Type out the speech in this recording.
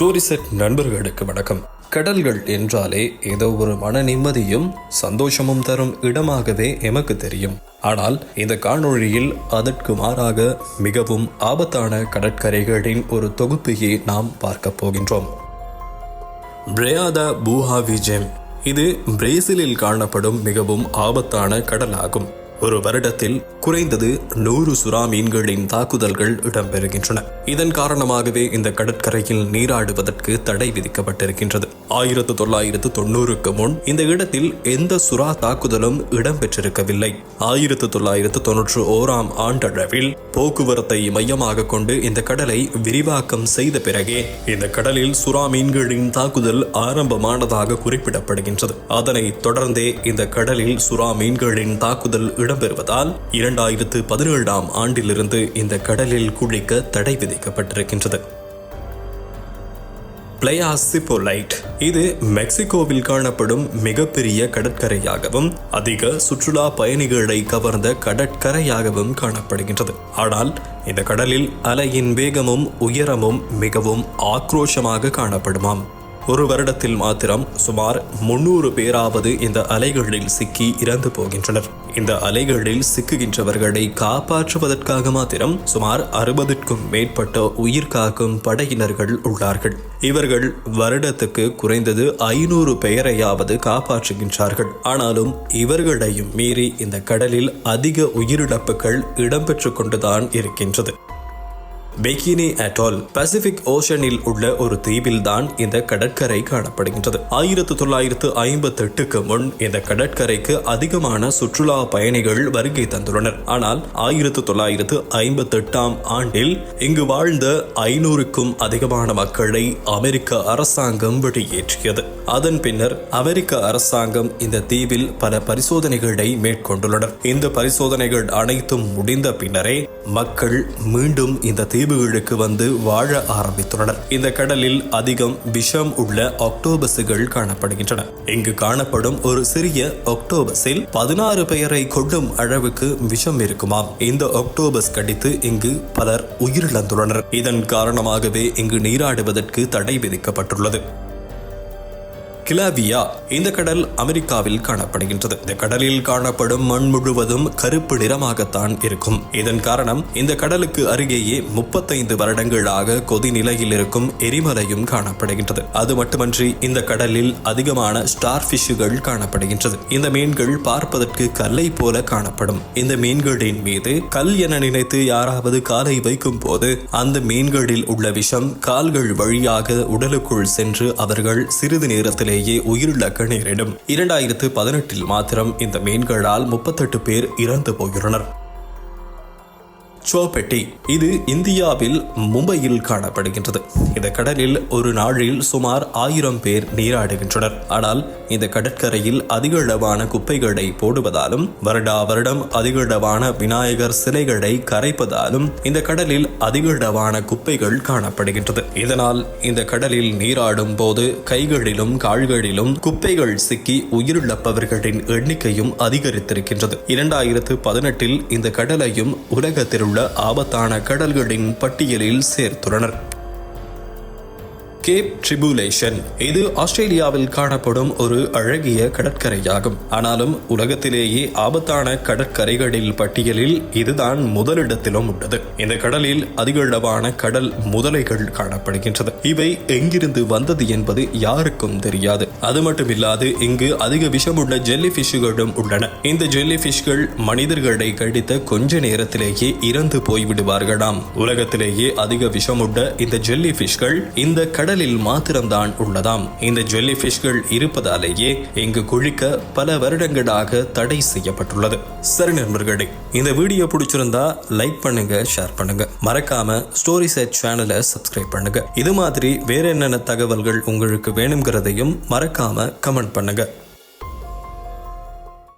Story set நண்பர்களுக்கு வணக்கம். கடல்கள் என்றாலே ஏதோ ஒரு மன நிம்மதியும் சந்தோஷமும் தரும் இடமாகவே எமக்கு தெரியும். ஆனால் இந்த காணொளியில் அதற்கு மாறாக மிகவும் ஆபத்தான கடற்கரைகளின் ஒரு தொகுப்பையே நாம் பார்க்க போகின்றோம். பிரேயாதா பூஹாவிஜெம். இது பிரேசிலில் காணப்படும் மிகவும் ஆபத்தான கடலாகும். ஒரு வருடத்தில் குறைந்தது நூறு சுறா மீன்களின் தாக்குதல்கள் இடம்பெறுகின்றன. இதன் காரணமாகவே இந்த கடற்கரையில் நீராடுவதற்கு தடை விதிக்கப்பட்டிருக்கின்றது. ஆயிரத்து தொள்ளாயிரத்து தொண்ணூறுக்கு முன் இந்த இடத்தில் எந்த சுறா தாக்குதலும் இடம்பெற்றிருக்கவில்லை. ஆயிரத்து தொள்ளாயிரத்து தொன்னூற்று ஓராம் ஆண்டளவில் போக்குவரத்தை மையமாக கொண்டு இந்த கடலை விரிவாக்கம் செய்த பிறகே இந்த கடலில் சுறா மீன்களின் தாக்குதல் ஆரம்பமானதாக குறிப்பிடப்படுகின்றது. அதனைத் தொடர்ந்தே இந்த கடலில் சுறா மீன்களின் தாக்குதல் இடம்பெறுவதால் இரண்டாயிரத்து பதினேழாம் ஆண்டிலிருந்து இந்த கடலில் குளிக்க தடை விதிக்கப்பட்டிருக்கின்றது. பிளேயாசிபோலைட் இது மெக்சிகோவில் காணப்படும் மிகப்பெரிய கடற்கரையாகவும் அதிக சுற்றுலா பயணிகளை கவர்ந்த கடற்கரையாகவும் காணப்படுகின்றது. ஆனால் இந்த கடலில் அலையின் வேகமும் உயரமும் மிகவும் ஆக்ரோஷமாக காணப்படுமாம். ஒரு வருடத்தில் மாத்திரம் சுமார் முன்னூறு பேராவது இந்த அலைகளில் சிக்கி இறந்து போகின்றனர். இந்த அலைகளில் சிக்குகின்றவர்களை காப்பாற்றுவதற்காக மாத்திரம் சுமார் அறுபதுக்கும் மேற்பட்ட உயிர் காக்கும் படையினர்கள் உள்ளார்கள். இவர்கள் வருடத்துக்கு குறைந்தது ஐநூறு பெயரையாவது காப்பாற்றுகின்றார்கள். ஆனாலும் இவர்களையும் மீறி இந்த கடலில் அதிக உயிரிழப்புகள் இடம்பெற்று கொண்டுதான் இருக்கின்றது. பெக்கினி அட்டால் பசிபிக் ஓஷனில் உள்ள ஒரு தீவில் தான் இந்த கடற்கரை காணப்படுகின்றது. ஆயிரத்து தொள்ளாயிரத்து ஐம்பத்தி எட்டுக்கு முன் இந்த கடற்கரைக்கு அதிகமான சுற்றுலா பயணிகள் வருகை தந்துள்ளனர். ஆனால் ஆயிரத்து தொள்ளாயிரத்து ஐம்பத்தி எட்டாம் ஆண்டில் இங்கு வாழ்ந்த ஐநூறுக்கும் அதிகமான மக்களை அமெரிக்க அரசாங்கம் வெளியேற்றியது. அதன் பின்னர் அமெரிக்க அரசாங்கம் இந்த தீவில் பல பரிசோதனைகளை மேற்கொண்டுள்ளனர். இந்த பரிசோதனைகள் அனைத்தும் முடிந்த பின்னரே மக்கள் மீண்டும் இந்த தீவுகளுக்கு வந்து வாழ ஆரம்பித்துள்ளனர். இந்த கடலில் அதிகம் விஷம் உள்ள ஆக்டோபஸுகள் காணப்படுகின்றன. இங்கு காணப்படும் ஒரு சிறிய ஆக்டோபஸில் பதினாறு பெயரை கொள்ளும் அளவுக்கு விஷம் இருக்குமாம். இந்த ஆக்டோபஸ் கடித்து இங்கு பலர் உயிரிழந்துள்ளனர். இதன் காரணமாகவே இங்கு நீராடுவதற்கு தடை விதிக்கப்பட்டுள்ளது. கிளாவியா இந்த கடல் அமெரிக்காவில் காணப்படுகின்றது. இந்த கடலில் காணப்படும் மண் முழுவதும் கருப்பு நிறமாகத்தான் இருக்கும். இதன் காரணம் இந்த கடலுக்கு அருகேயே முப்பத்தைந்து வருடங்களாக கொதி நிலையில் இருக்கும் எரிமலையும் காணப்படுகின்றது. அது மட்டுமன்றி இந்த கடலில் அதிகமான ஸ்டார் பிஷுகள் காணப்படுகின்றது. இந்த மீன்கள் பார்ப்பதற்கு கல்லை போல காணப்படும். இந்த மீன்களின் மீது கல் என நினைத்து யாராவது காலை வைக்கும் போது அந்த மீன்களில் உள்ள விஷம் கால்கள் வழியாக உடலுக்குள் சென்று அவர்கள் சிறிது நேரத்திலே உடனேயே உயிரிழக்க நேரிடும் இரண்டாயிரத்து பதினெட்டில் மாத்திரம் இந்த மீன்களால் முப்பத்தெட்டு பேர் இறந்து போகிறனர் சோபெட்டி. இது இந்தியாவில் மும்பையில் காணப்படுகின்றது. இந்த கடலில் ஒரு நாளில் சுமார் ஆயிரம் பேர் நீராடுகின்றனர். ஆனால் இந்த கடற்கரையில் அதிக அளவான குப்பைகளை போடுவதாலும் வருடா வருடம் அதிக அளவான விநாயகர் சிலைகளை கரைப்பதாலும் இந்த கடலில் அதிக அளவான குப்பைகள் காணப்படுகின்றது. இதனால் இந்த கடலில் நீராடும் போது கைகளிலும் கால்களிலும் குப்பைகள் சிக்கி உயிரிழப்பவர்களின் எண்ணிக்கையும் அதிகரித்திருக்கின்றது. இரண்டாயிரத்து பதினெட்டில் இந்த கடலையும் உலகத்தில் உள்ள ஆபத்தான கடல்களின் பட்டியலில் சேர்த்துள்ளனர். Cape tribulation. இது ஆஸ்திரேலியாவில் காணப்படும் ஒரு அழகிய கடற்கரையாகும். ஆனாலும் உலகத்திலேயே ஆபத்தான கடற்கரைகளில் பட்டியலில் இதுதான் முதலிடத்திலும் உள்ளது. இந்த கடலில் அதிகளவான கடல் முதலைகள் காணப்படுகின்றது. இவை எங்கிருந்து வந்தது என்பது யாருக்கும் தெரியாது. அது மட்டுமில்லாது இங்கு அதிக விஷமுள்ள ஜெல்லி பிஷ்களும் உள்ளன. இந்த ஜெல்லி பிஷ்கள் மனிதர்களை கடித்த கொஞ்ச நேரத்திலேயே இறந்து போய்விடுவார்களாம். உலகத்திலேயே அதிக விஷமுள்ள இந்த ஜெல்லி பிஷ்கள் இந்த கடல் கடலில் மாத்திரம்தான் உள்ளதாம். இந்த ஜெல்லி பிஷ்கள் இருப்பதாலேயே இங்கு குளிக்க பல வருடங்களாக தடை செய்யப்பட்டுள்ளது. சரி நண்பர்களே இந்த வீடியோ பிடிச்சிருந்தா லைக் பண்ணுங்க ஷேர் பண்ணுங்க. மறக்காம ஸ்டோரி செட் சேனலை சப்ஸ்கிரைப் பண்ணுங்க. இது மாதிரி வேற என்னென்ன தகவல்கள் உங்களுக்கு வேணுங்கிறதையும் மறக்காம கமெண்ட் பண்ணுங்க.